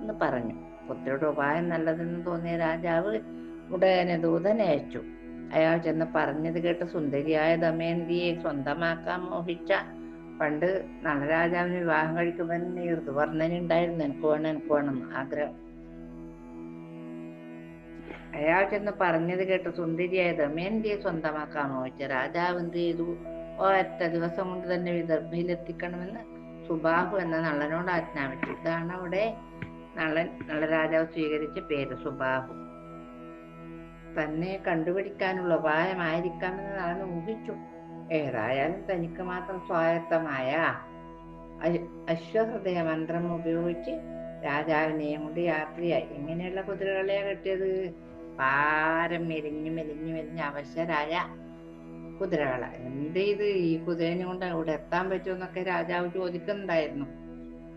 എന്ന് പറഞ്ഞു. പുത്രിയുടെ ഉപായം നല്ലതെന്ന് തോന്നിയ രാജാവ് ഉടനെ ദൂതനെ അയച്ചു. അയാൾ ചെന്ന് പറഞ്ഞത് കേട്ട് സുന്ദരിയായ ദമയന്തിയെ സ്വന്തമാക്കാൻ മോഹിച്ച പണ്ട് നളരാജാവിന് വിവാഹം കഴിക്കുമെന്ന് ഋതുവർണനുണ്ടായിരുന്നു എനിക്ക് വേണം എനിക്ക് വേണം ആഗ്രഹം. അയാൾ ചെന്ന് പറഞ്ഞത് കേട്ട് സുന്ദരിയായ ദമയന്തിയെ സ്വന്തമാക്കാൻ മോഹിച്ച രാജാവ് എന്ത് ചെയ്തു? ഒറ്റ ദിവസം കൊണ്ട് തന്നെ വിദർഭയിലെത്തിക്കണമെന്ന് സുബാഹു എന്ന നള്ളനോട് ആജ്ഞാപിച്ചു. ഇതാണ് അവിടെ നളൻ നളരാജാവ് സ്വീകരിച്ച പേര് സുബാഹു. തന്നെ കണ്ടുപിടിക്കാനുള്ള ഉപായമായിരിക്കാമെന്ന് നളൻ ഊഹിച്ചു. ഏതായാലും തനിക്ക് മാത്രം സ്വായത്തമായ അശ്വഹൃദയ മന്ത്രം ഉപയോഗിച്ച് രാജാവിനെയും കൊണ്ട് യാത്രയായി. ഇങ്ങനെയുള്ള കുതിരകളെയാ കെട്ടിയത്? പാരം മെലിഞ്ഞു മെലിഞ്ഞു മെലിഞ്ഞ് അവശരായ കുതിരകളെ. എന്ത് ഇത് ഈ കുതിരനെ കൊണ്ട് അവിടെ എത്താൻ പറ്റുമെന്നൊക്കെ രാജാവ് ചോദിക്കുന്നുണ്ടായിരുന്നു.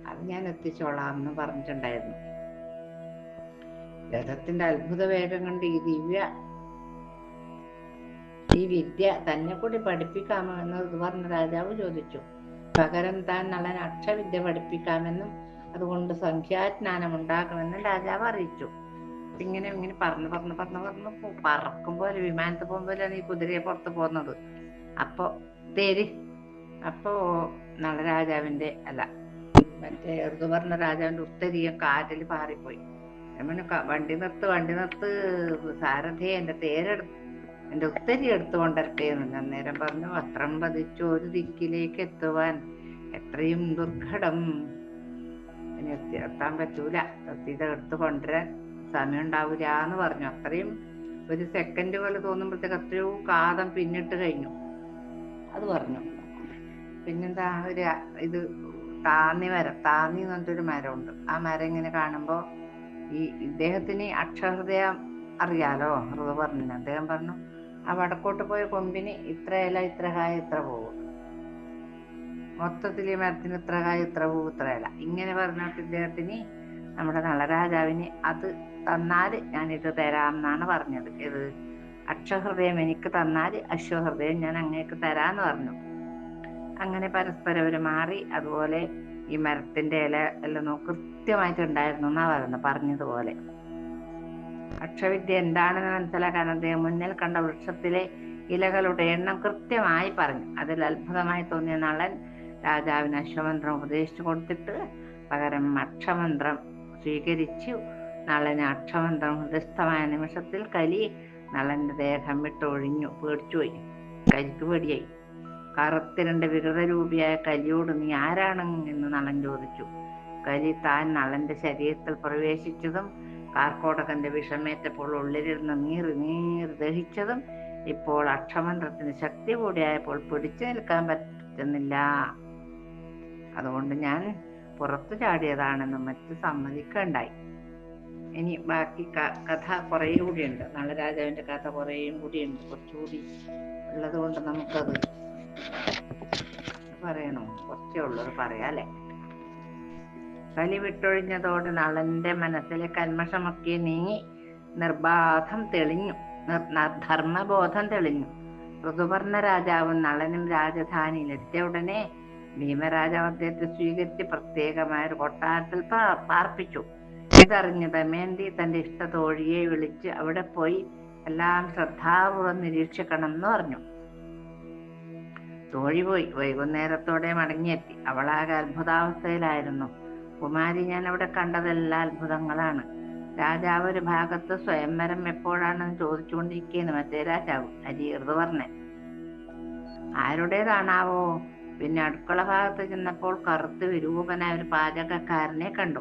അത് ഞാൻ എത്തിച്ചോളാം എന്ന് പറഞ്ഞിട്ടുണ്ടായിരുന്നു. രഥത്തിന്റെ അത്ഭുത വേഗം കണ്ട് ഈ ദിവ്യ ഈ വിദ്യ തന്നെ കൂടി പഠിപ്പിക്കാമോ എന്ന് പറഞ്ഞ രാജാവ് ചോദിച്ചു. പകരം താൻ നല്ല അക്ഷവിദ്യ പഠിപ്പിക്കാമെന്നും അതുകൊണ്ട് സംഖ്യാജ്ഞാനം ഉണ്ടാക്കുമെന്നും രാജാവ് അറിയിച്ചു. ഇങ്ങനെ ഇങ്ങനെ പറന്ന് പറന്ന് പറന്ന് പറന്ന് പറക്കും പോലെ വിമാനത്തിൽ പോകുമ്പോഴാണ് ഈ കുതിരയെ പുറത്ത് പോകുന്നത്. അപ്പോ തേര് അപ്പോ നളരാജാവിന്റെ അല്ല മറ്റേ ഋതുവർണ രാജാവിന്റെ ഉത്തരീയം കാറ്റിൽ പാറിപ്പോയി. ഞാൻ വണ്ടി നിർത്ത് വണ്ടി നിർത്ത് സാരഥിയെ എന്റെ തേരെടുത്ത് എന്റെ ഉത്തരി എടുത്തു കൊണ്ടിരട്ടെ എന്ന് അന്നേരം പറഞ്ഞു. വസ്ത്രം പതിച്ചു ഒരു ദിക്കിലേക്ക് എത്തുവാൻ എത്രയും ദുർഘടം. എത്താൻ പറ്റൂല. ഇത് എടുത്ത് കൊണ്ടുവരാൻ സമയം ഉണ്ടാവില്ല എന്ന് പറഞ്ഞു. അത്രയും ഒരു സെക്കൻഡ് പോലെ തോന്നുമ്പോഴത്തേക്ക് എത്രയോ കാതം പിന്നിട്ട് കഴിഞ്ഞു. അത് പറഞ്ഞു. പിന്നെന്താ ഒരു ഇത് താന്നി മരം. താന്നി എന്ന് പറഞ്ഞിട്ടൊരു മരമുണ്ട്. ആ മരം ഇങ്ങനെ കാണുമ്പോൾ ഈ ഇദ്ദേഹത്തിന് അക്ഷഹൃദയം അറിയാലോ? ഹൃദ പറഞ്ഞു അദ്ദേഹം പറഞ്ഞു ആ വടക്കോട്ട് പോയ കൊമ്പിന് ഇത്ര ഇല ഇത്ര കായ ഇത്ര പോകും മൊത്തത്തിൽ ഈ മരത്തിന് ഇത്ര കായ ഇത്ര പോകും ഇത്ര ഇല. ഇങ്ങനെ പറഞ്ഞിട്ട് ഇദ്ദേഹത്തിന് നമ്മുടെ നളരാജാവിന് അത് തന്നാൽ തരാം എന്നാണ് പറഞ്ഞത്. ഇത് അക്ഷഹൃദയം എനിക്ക് തന്നാൽ അശ്വഹൃദയം ഞാൻ അങ്ങേക്ക് തരാന്ന് പറഞ്ഞു. അങ്ങനെ പരസ്പരം അവർ മാറി. അതുപോലെ ഈ മരത്തിന്റെ ഇല എല്ലാം കൃത്യമായിട്ട് ഉണ്ടായിരുന്നു എന്നാ പറയുന്നത് പറഞ്ഞതുപോലെ. അക്ഷവിദ്യ എന്താണെന്ന് മനസ്സിലാക്കാൻ അദ്ദേഹം മുന്നിൽ കണ്ട വൃക്ഷത്തിലെ ഇലകളുടെ എണ്ണം കൃത്യമായി പറഞ്ഞു. അതിൽ അത്ഭുതമായി തോന്നിയ നളൻ രാജാവിന് അശ്വമന്ത്രം ഉപദേശിച്ചു കൊടുത്തിട്ട് പകരം അക്ഷമന്ത്രം സ്വീകരിച്ചു. നളന് അക്ഷമന്ത്രം ഹൃദയസ്ഥമായ നിമിഷത്തിൽ കലി നളന്റെ ദേഹം വിട്ടൊഴിഞ്ഞു പേടിച്ചുപോയി കലിക്ക് പേടിയായി. കറുത്തിരണ്ട് വികൃതരൂപിയായ കലിയോട് നീ ആരാണ് എന്ന് നളൻ ചോദിച്ചു. കലി താൻ നളന്റെ ശരീരത്തിൽ പ്രവേശിച്ചതും കാർക്കോടകന്റെ വിഷമേറ്റപ്പോൾ ഉള്ളിലിരുന്ന് നീറി നീറി ദഹിച്ചതും ഇപ്പോൾ അക്ഷമന്ത്രത്തിന് ശക്തി കൂടിയായപ്പോൾ പിടിച്ചു നിൽക്കാൻ പറ്റുന്നില്ല. അതുകൊണ്ട് ഞാൻ പുറത്തു ചാടിയതാണെന്ന് മറ്റ് സമ്മതിക്കണ്ടായി. ഇനി ബാക്കി കഥ കുറേ കൂടിയുണ്ട്. നളരാജാവിന്റെ കഥ കുറേയും കൂടിയുണ്ട്. കുറച്ചുകൂടി ഉള്ളത് കൊണ്ട് നമുക്കത് പറയണോ? കുറച്ചേ ഉള്ളൂ പറയാല്ലേ കലി വിട്ടൊഴിഞ്ഞതോടെ നളന്റെ മനസ്സിലെ കന്മഷമൊക്കെ നീങ്ങി നിർബാധം തെളിഞ്ഞു. ധർമ്മബോധം തെളിഞ്ഞു. ഋതുപർണ രാജാവും നളനും രാജധാനിയിലെത്തിയ ഉടനെ ഭീമരാജാവ് അദ്ദേഹത്തെ സ്വീകരിച്ച് പ്രത്യേകമായ ഒരു കൊട്ടാരത്തിൽ പാർപ്പിച്ചു. ഇതറിഞ്ഞ ദമയന്തി തന്റെ ഇഷ്ട തോഴിയെ വിളിച്ച് അവിടെ പോയി എല്ലാം ശ്രദ്ധാപൂർവം നിരീക്ഷിക്കണം എന്ന് പറഞ്ഞു. തോഴി പോയി. വൈകുന്നേരത്തോടെ മടങ്ങിയെത്തി. അവളാകെ അത്ഭുതാവസ്ഥയിലായിരുന്നു. കുമാരി ഞാൻ അവിടെ കണ്ടതെല്ലാം അത്ഭുതങ്ങളാണ്. രാജാവ് ഒരു ഭാഗത്ത് സ്വയംവരം എപ്പോഴാണെന്ന് ചോദിച്ചുകൊണ്ടിരിക്കുകയാണ് മറ്റേ രാജാവ് അരിയർത് പറഞ്ഞേ. ആരുടേതാണാവോ? പിന്നെ അടുക്കള ഭാഗത്ത് ചെന്നപ്പോൾ കറുത്ത് വിരൂപനായ ഒരു പാചകക്കാരനെ കണ്ടു.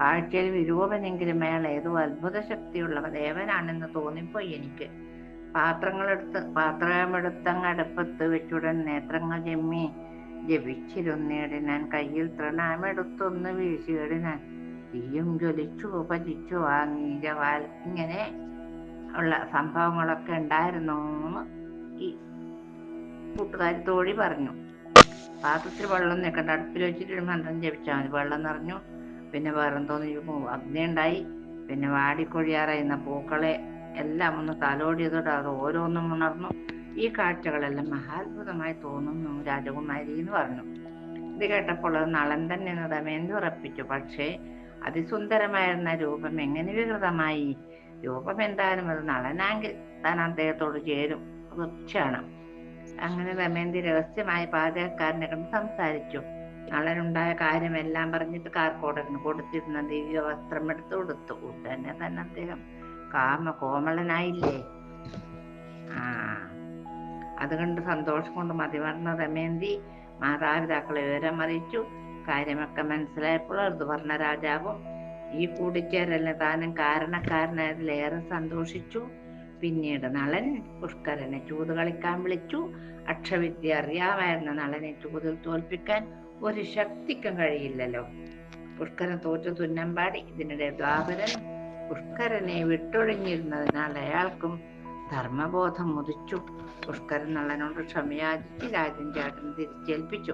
കാഴ്ചയിൽ വിരൂപനെങ്കിലും അയാൾ ഏതോ അത്ഭുത ശക്തിയുള്ളവ ദേവനാണെന്ന് തോന്നിപ്പോയി എനിക്ക്. പാത്രങ്ങളെടുത്ത് പാത്രമെടുത്തങ്ങ് അടുപ്പത്ത് വെച്ചുടൻ നേത്രങ്ങൾ ചെമ്മി. ജപിച്ചിരുന്നിടിനാൻ കയ്യിൽ തൃണാമെടുത്തൊന്ന് വീശിയിടിനാൻ തീയും ജ്വലിച്ചു ഉപജിച്ചു വാങ്ങി ജവാൽ ഇങ്ങനെ ഉള്ള സംഭവങ്ങളൊക്കെ ഉണ്ടായിരുന്നു ഈ കൂട്ടുകാരി തോഴി പറഞ്ഞു. പാത്രത്തിൽ വെള്ളം നിൽക്കണ്ട അടുപ്പിൽ വെച്ചിട്ട് മന്ത്രം ജപിച്ചാൽ മതി. വെള്ളം നിറഞ്ഞു പിന്നെ വേറെ തോന്നി അഗ്നി ഉണ്ടായി. പിന്നെ വാടിക്കൊഴിയാറായിരുന്ന പൂക്കളെ എല്ലാം ഒന്ന് തലോടിയതോടെ അത് ഓരോന്നും ഉണർന്നു. ഈ കാഴ്ചകളെല്ലാം മഹാത്ഭുതമായി തോന്നുന്നു രാജകുമാരി എന്ന് പറഞ്ഞു. ഇത് കേട്ടപ്പോൾ അത് നളൻ തന്നെ എന്ന് ഉറപ്പിച്ചു. പക്ഷേ അതിസുന്ദരമായിരുന്ന രൂപം എങ്ങനെ വികൃതമായി? രൂപം എന്തായാലും അത് നളനാങ്കിൽ താൻ അദ്ദേഹത്തോട് ചേരും. തീർച്ചയാണ് അങ്ങനെ ദമയന്തി രഹസ്യമായി പാചകക്കാരനെ കണ്ട് സംസാരിച്ചു. നളനുണ്ടായ കാര്യമെല്ലാം പറഞ്ഞിട്ട് കാർക്കോടനു കൊടുത്തിരുന്ന ദിവ്യ വസ്ത്രം എടുത്ത് കൊടുത്തു. ഉടനെ തന്നെ അദ്ദേഹം കാമ കോമളനായില്ലേ? ആ. അതുകൊണ്ട് സന്തോഷം കൊണ്ട് മതിമറന്ന ദമയന്തി മാതാപിതാക്കളെ വിവരം അറിയിച്ചു. കാര്യമൊക്കെ മനസ്സിലായപ്പോൾ പറഞ്ഞ രാജാവും ഈ കൂടിച്ചേരലിന് താനും കാരണക്കാരനായതിലേറെ സന്തോഷിച്ചു. പിന്നീട് നളൻ പുഷ്കരനെ ചൂത് കളിക്കാൻ വിളിച്ചു. അക്ഷവിദ്യ അറിയാമായിരുന്ന നളനെ ചൂതിൽ തോൽപ്പിക്കാൻ ഒരു ശക്തിക്കും കഴിയില്ലല്ലോ. പുഷ്കരൻ തോറ്റു തുന്നമ്പാടി ഇതിനിടെ ദ്വാപരൻ പുഷ്കരനെ വിട്ടൊഴിഞ്ഞിരുന്നതിനാൽ അയാൾക്കും ധർമ്മബോധം മുതിച്ചു പുഷ്കരൻ നളനോട് ക്ഷമയാചിച്ച് രാജൻ ചേട്ടൻ തിരിച്ചേൽപ്പിച്ചു.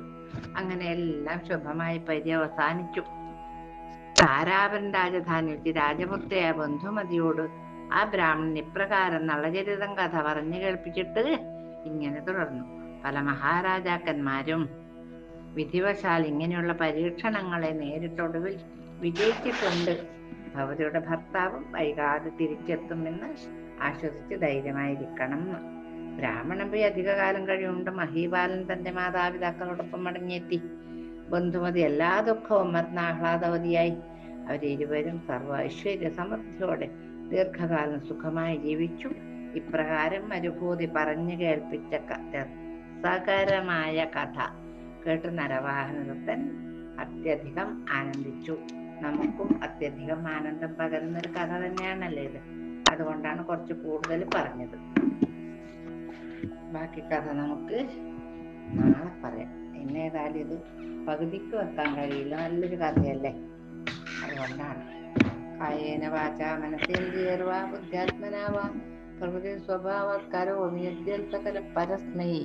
അങ്ങനെ എല്ലാം ശുഭമായി പര്യവസാനിച്ചു. താരാപൻ രാജധാനി രാജപുത്രയ ബന്ധുമതിയോട് ആ ബ്രാഹ്മണൻ ഇപ്രകാരം നളചരിതം കഥ പറഞ്ഞു കേൾപ്പിച്ചിട്ട് ഇങ്ങനെ തുടർന്നു. പല മഹാരാജാക്കന്മാരും വിധിവശാൽ ഇങ്ങനെയുള്ള പരീക്ഷണങ്ങളെ നേരിട്ടൊടുവിൽ വിജയിച്ചിട്ടുണ്ട്. ഭവതിയുടെ ഭർത്താവും വൈകാതെ തിരിച്ചെത്തുമെന്ന് ആശ്വസിച്ച് ധൈര്യമായിരിക്കണം. ബ്രാഹ്മണൻ പോയി അധികകാലം കഴിയുകൊണ്ട് മഹീപാലൻ തന്റെ മാതാപിതാക്കളോടൊപ്പം മടങ്ങിയെത്തി. ബന്ധുമതി എല്ലാ ദുഃഖവും മറന്ന ആഹ്ലാദവതിയായി അവരിരുവരും സർവ ഐശ്വര്യ സമൃദ്ധിയോടെ ദീർഘകാലം സുഖമായി ജീവിച്ചു. ഇപ്രകാരം മരുഭൂതി പറഞ്ഞു കേൾപ്പിച്ച സകരമായ കഥ. കേട്ട് നരവാഹനദത്തൻ അത്യധികം ആനന്ദിച്ചു. നമുക്കും അത്യധികം ആനന്ദം പകരുന്ന ഒരു കഥ തന്നെയാണല്ലേ ഇത്. അതുകൊണ്ടാണ് കുറച്ച് കൂടുതൽ പറഞ്ഞത്. ബാക്കി കഥ നമുക്ക് നാളെ പറയാം. എന്നേതായാലും ഇത് പകുതിക്ക് വെക്കാൻ കഴിയില്ല. നല്ലൊരു കഥയല്ലേ? അതുകൊണ്ടാണ്. കായേന വാച മനസ്സേന്ദ്രിയർവാ ബുദ്ധ്യാത്മനാവാ. പ്രകൃതി സ്വഭാവക്കാരോ സകല പരസ്മൈ